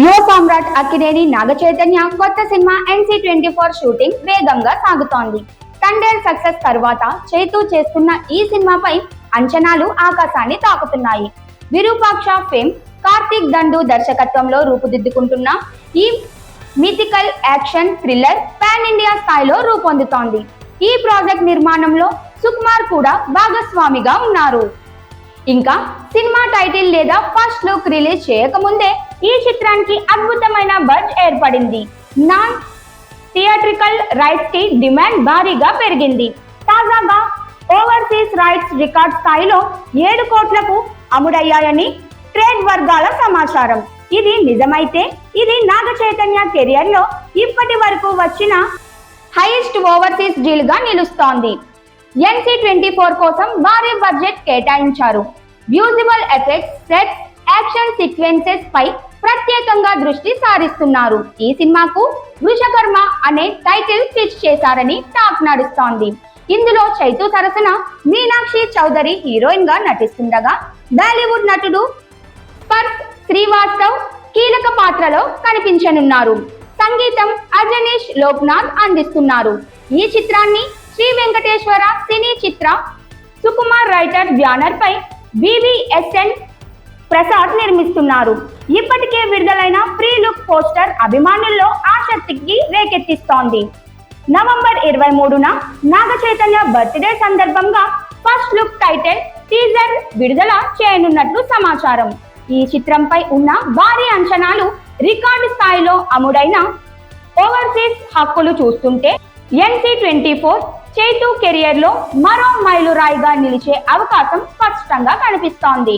యువ సామ్రాట్ అక్కినేని నాగచైతన్య కొత్త cinema NC twenty four shooting వేగంగా సాగుతోంది. తండేల్ సక్సెస్ తర్వాత చేతూ చేస్తున్న ఈ సినిమాపై అంచనాలు ఆకాశాన్ని తాకుతున్నాయి. విరూపాక్ష ఫేమ్ కార్తీక్ దండు దర్శకత్వంలో రూపుదిద్దుకుంటున్న ఈ mythical action thriller pan India స్థాయిలో రూపొందుతోంది. ఈ ప్రాజెక్ట్ నిర్మాణంలో సుకుమార్ కూడా భాగస్వామిగా ఉన్నారు. ఇంకా సినిమా టైటిల్ లేదా ఫస్ట్ లుక్ రిలీజ్ చేయకముందే ఈ చిత్రానికి అద్భుతమైన బజ్ ఏర్పడింది. నాన్ థియేట్రికల్ రైట్స్కి డిమాండ్ భారీగా పెరిగింది. తాజాగా ఓవర్సీస్ రైట్స్ రికార్డ్ స్థాయిలో ఏడు కోట్లకు అమ్ముడయ్యాయని ట్రేడ్ వర్గాల సమాచారం. ఇది నిజమైతే ఇది నాగ చైతన్య కెరియర్లో ఇప్పటి వరకు వచ్చిన హైయెస్ట్ ఓవర్సీస్ డీల్గా నిలుస్తోంది. ఎన్సీ ట్వంటీ ఫోర్ కోసం భారీ బడ్జెట్ కేటాయించారు. Visible effects sets action sequences పై ప్రత్యేకంగా దృష్టి సారిస్తున్నారు. ఈ సినిమాకు వృషకర్మ అనే టైటిల్ పిచ్ చేశారని టాక్ నడుస్తోంది. ఇందులో చైతు సరసన మీనాక్షి చౌదరి హీరోయిన్గా నటిస్తుండగా బాలీవుడ్ నటుడు స్పర్శ్ శ్రీవాస్తవ్ కీలక పాత్రలో కనిపించనున్నారు. సంగీతం అజనీష్ లోక్నాథ్ అందిస్తున్నారు. ఈ చిత్రాన్ని Sri Venkateswara cine Chitra Sukumar writer banner పై వివిఎస్ఎన్ ప్రసాద్ నిర్మిస్తున్నారు. ఇప్పటికే విడుదలైన ప్రీ లుక్ పోస్టర్ అభిమానుల్లో ఆసక్తికి రేకెత్తిస్తోంది. నవంబర్ ఇరవై మూడున నాగ చైతన్య బర్త్డే సందర్భంగా ఫస్ట్ లుక్ టైటిల్ టీజర్ విడుదల చేయనున్నట్లు సమాచారం. ఈ చిత్రంపై ఉన్న భారీ అంచనాలు రికార్డు స్థాయిలో అమ్ముడైన ఓవర్సీస్ హక్కులు చూస్తుంటే ఎన్సీ ట్వంటీ ఫోర్ చైతు కెరియర్లో మరో మైలురాయిగా నిలిచే అవకాశం స్పష్టంగా కనిపిస్తోంది.